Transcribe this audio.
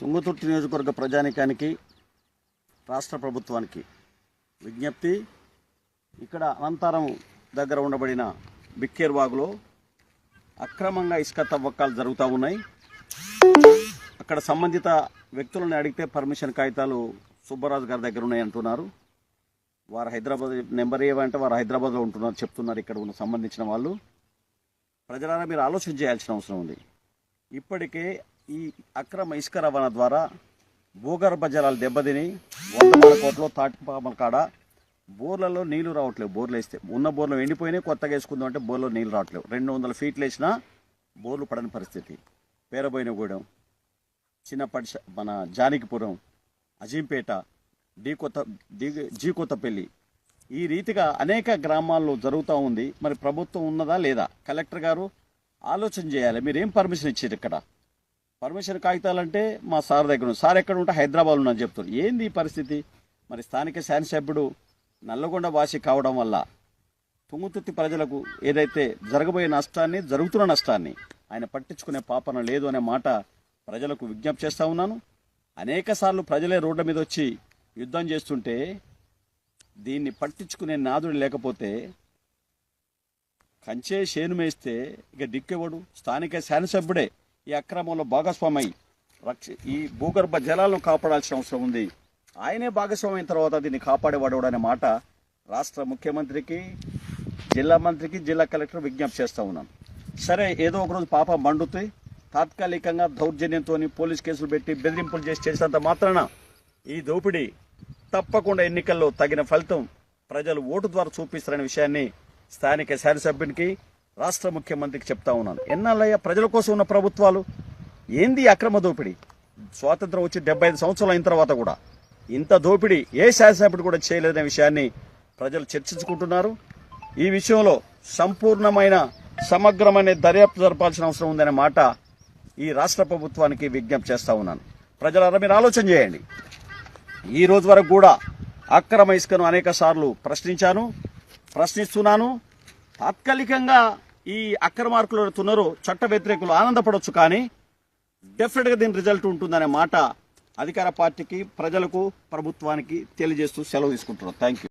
తుంగతుర్తి నియోజకవర్గ ప్రజానికానికి రాష్ట్ర ప్రభుత్వానికి విజ్ఞప్తి. ఇక్కడ అనంతరం దగ్గర ఉండబడిన బిక్కేర్ వాగులో అక్రమంగా ఇసుక తవ్వకాలు జరుగుతూ ఉన్నాయి. అక్కడ సంబంధిత వ్యక్తులను అడిగితే పర్మిషన్ కాగితాలు సుబ్బరాజు గారి దగ్గర ఉన్నాయి అంటున్నారు. వారు హైదరాబాద్ నెంబర్ ఏమంటే వారు హైదరాబాద్లో ఉంటున్నారు చెప్తున్నారు ఇక్కడ ఉన్న సంబంధించిన వాళ్ళు. ప్రజలారా మీరు ఆలోచన చేయాల్సిన అవసరం ఉంది. ఇప్పటికే ఈ అక్రమ ఇసుక రవాణా ద్వారా భూగర్భ జలాలు దెబ్బతిని వందమాల కోట్లో తాటిపామల కాడ బోర్లలో నీళ్ళు రావట్లేవు. బోర్లు వేస్తే ఉన్న బోర్లు ఎండిపోయినాయి కొత్తగా వేసుకుందాం అంటే బోర్లో నీళ్ళు రావట్లేవు. రెండు వందల ఫీట్లు వేసినా బోర్లు పడని పరిస్థితి. పేరబోయినగూడెం చిన్నపటి మన జానకిపురం అజీంపేట డి కొత్త డి జీ కొత్తపల్లి ఈ రీతిగా అనేక గ్రామాల్లో జరుగుతూ ఉంది. మరి ప్రభుత్వం ఉన్నదా లేదా? కలెక్టర్ గారు ఆలోచన చేయాలి. మీరు ఏం పర్మిషన్ ఇచ్చారు ఇక్కడ? పర్మిషన్ కాగితాలంటే మా సార్ దగ్గర ఉంది సార్ ఎక్కడ ఉంటే హైదరాబాద్ ఉన్నాను చెప్తున్నారు. ఏంది ఈ పరిస్థితి? మరి స్థానిక శాసనసభ్యుడు నల్లగొండ వాసి కావడం వల్ల తుంగుతుర్తి ప్రజలకు ఏదైతే జరగబోయే నష్టాన్ని జరుగుతున్న నష్టాన్ని ఆయన పట్టించుకునే పాపన లేదు అనే మాట ప్రజలకు విజ్ఞప్తి చేస్తూ ఉన్నాను. అనేక సార్లు ప్రజలే రోడ్ల మీద వచ్చి యుద్ధం చేస్తుంటే దీన్ని పట్టించుకునే నాదుడు లేకపోతే కంచే చేను మేస్తే ఇక దిక్కేవాడు స్థానిక శాసనసభ్యుడే ఈ అక్రమంలో భాగస్వామై రక్ష ఈ భూగర్భ జలాలను కాపాడాల్సిన అవసరం ఉంది. ఆయనే భాగస్వామి తర్వాత దీన్ని కాపాడేవాడు అనే మాట రాష్ట్ర ముఖ్యమంత్రికి జిల్లా మంత్రికి జిల్లా కలెక్టర్ విజ్ఞప్తి చేస్తూ ఉన్నాను సరే ఏదో ఒకరోజు పాప మండుతే తాత్కాలికంగా దౌర్జన్యంతో పోలీస్ కేసులు పెట్టి బెదిరింపులు చేసి చేసినంత మాత్రాన ఈ దోపిడీ తప్పకుండా ఎన్నికల్లో తగిన ఫలితం ప్రజలు ఓటు ద్వారా చూపిస్తారనే విషయాన్ని స్థానిక శాసనసభ్యునికి రాష్ట్ర ముఖ్యమంత్రికి చెప్తా ఉన్నాను. ఎన్నాళ్ళయ్య ప్రజల కోసం ఉన్న ప్రభుత్వాలు? ఏంది అక్రమ దోపిడీ? స్వాతంత్రం వచ్చి డెబ్బై ఐదు సంవత్సరాలు అయిన తర్వాత కూడా ఇంత దోపిడీ ఏ శాసనసభ్యుడు కూడా చేయలేదనే విషయాన్ని ప్రజలు చర్చించుకుంటున్నారు. ఈ విషయంలో సంపూర్ణమైన సమగ్రమైన దర్యాప్తు జరపాల్సిన అవసరం ఉందనే మాట ఈ రాష్ట్ర ప్రభుత్వానికి విజ్ఞప్తి చేస్తా ఉన్నాను. ప్రజలారా మీరు ఆలోచన చేయండి. ఈ రోజు వరకు కూడా అక్రమ ఇసుకను అనేక సార్లు ప్రశ్నించాను ప్రశ్నిస్తున్నాను. తాత్కాలికంగా ఈ అక్రమార్కులు తున్నారు చట్ట వ్యతిరేకులు ఆనందపడవచ్చు కానీ డెఫినెట్గా దీని రిజల్ట్ ఉంటుందనే మాట అధికార పార్టీకి ప్రజలకు ప్రభుత్వానికి తెలియజేస్తూ సెలవు తీసుకుంటున్నారు థ్యాంక్ యూ